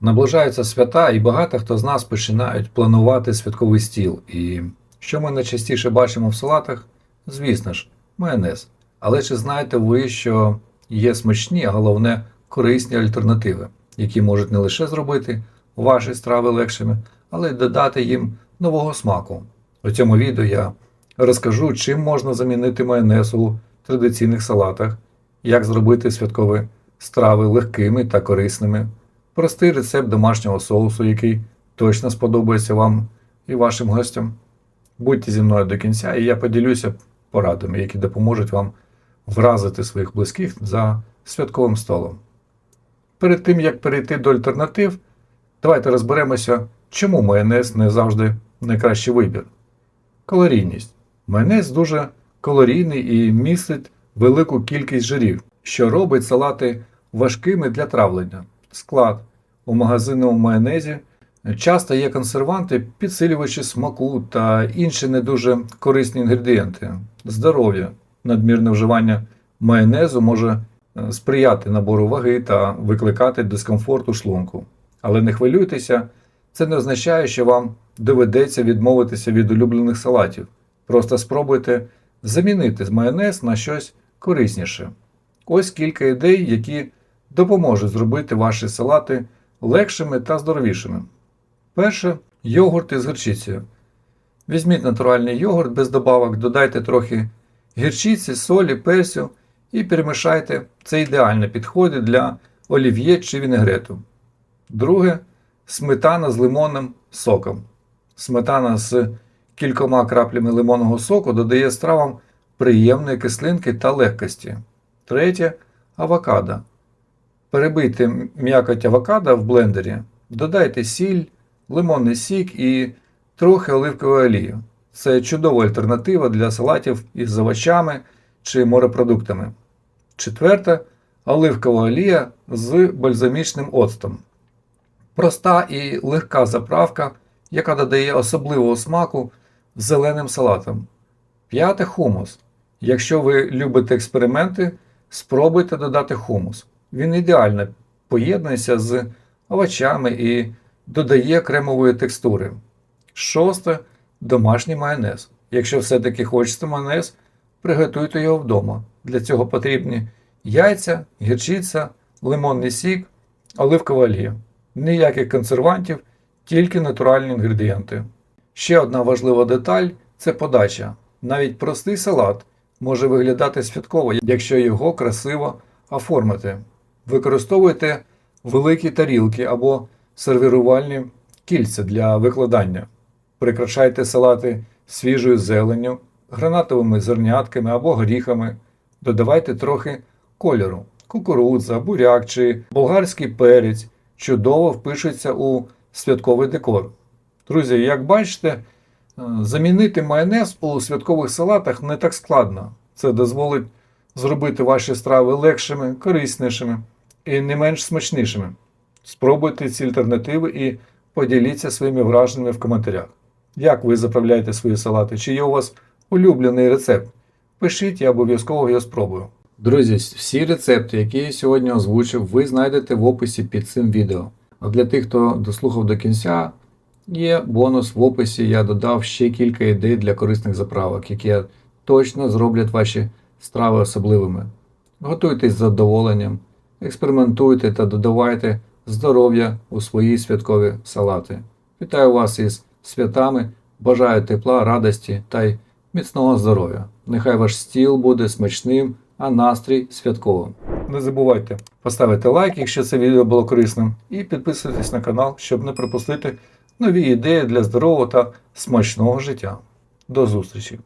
Наближаються свята, і багато хто з нас починають планувати святковий стіл. І що ми найчастіше бачимо в салатах? Звісно ж, майонез. Але чи знаєте ви, що є смачні, а головне корисні альтернативи, які можуть не лише зробити ваші страви легшими, але й додати їм нового смаку? У цьому відео я розкажу, чим можна замінити майонез у традиційних салатах, як зробити святкові страви легкими та корисними, простий рецепт домашнього соусу, який точно сподобається вам і вашим гостям. Будьте зі мною до кінця, і я поділюся порадами, які допоможуть вам вразити своїх близьких за святковим столом. Перед тим, як перейти до альтернатив, давайте розберемося, чому майонез не завжди найкращий вибір. Калорійність. Майонез дуже калорійний і містить велику кількість жирів, що робить салати важкими для травлення. Склад у магазинному майонезі часто є консерванти, підсилювачі смаку та інші не дуже корисні інгредієнти. Здоров'я. Надмірне вживання майонезу може е, сприяти набору ваги та викликати дискомфорт у шлунку. Але не хвилюйтеся, це не означає, що вам доведеться відмовитися від улюблених салатів. Просто спробуйте замінити майонез на щось корисніше. Ось кілька ідей, які допоможуть зробити ваші салати легшими та здоровішими. Перше йогурт із гірчицею. Візьміть натуральний йогурт без добавок, додайте трохи гірчиці, солі, персю і перемішайте. Це ідеально підходить для олів'є чи вінегрету. Друге сметана з лимонним соком. Сметана з кількома краплями лимонного соку додає стравам приємної кислинки та легкості. Третє авокадо. Перебийте м'якоть авокадо в блендері, додайте сіль, лимонний сік і трохи оливкової олії. Це чудова альтернатива для салатів із овочами чи морепродуктами. Четверте оливкова олія з бальзамічним оцтом. Проста і легка заправка, яка додає особливого смаку зеленим салатам. П'яте хумус. Якщо ви любите експерименти, спробуйте додати хумус. Він ідеально поєднується з овочами і додає кремової текстури. Шосте домашній майонез. Якщо все-таки хочете майонез, приготуйте його вдома. Для цього потрібні яйця, гірчиця, лимонний сік, оливкова олія. Ніяких консервантів, тільки натуральні інгредієнти. Ще одна важлива деталь це подача. Навіть простий салат може виглядати святково, якщо його красиво оформити. Використовуйте великі тарілки або сервірувальні кільця для викладання. Прикрашайте салати свіжою зеленню, гранатовими зернятками або горіхами. Додавайте трохи кольору. Кукурудза, буряк чи болгарський перець чудово впишуться у святковий декор. Друзі, як бачите, е, замінити майонез у святкових салатах не так складно. Це дозволить зробити ваші страви легшими, кориснішими і не менш смачнішими. Спробуйте ці альтернативи і поділіться своїми враженнями в коментарях. Як ви заправляєте свої салати? Чи є у вас улюблений рецепт? Пишіть, я обов'язково його спробую. Друзі, всі рецепти, які я сьогодні озвучив, ви знайдете в описі під цим відео. А для тих, хто дослухав до кінця, є бонус в описі. Я додав ще кілька ідей для корисних заправок, які точно зроблять ваші страви особливими. Готуйтесь з задоволенням, експериментуйте та додавайте здоров'я у свої святкові салати. Вітаю вас із святами, бажаю тепла, радості та й міцного здоров'я. Нехай ваш стіл буде смачним, а настрій святковим. Не забувайте поставити лайк, якщо це відео було корисним, і підписуйтесь на канал, щоб не пропустити нові ідеї для здорового та смачного життя. До зустрічі!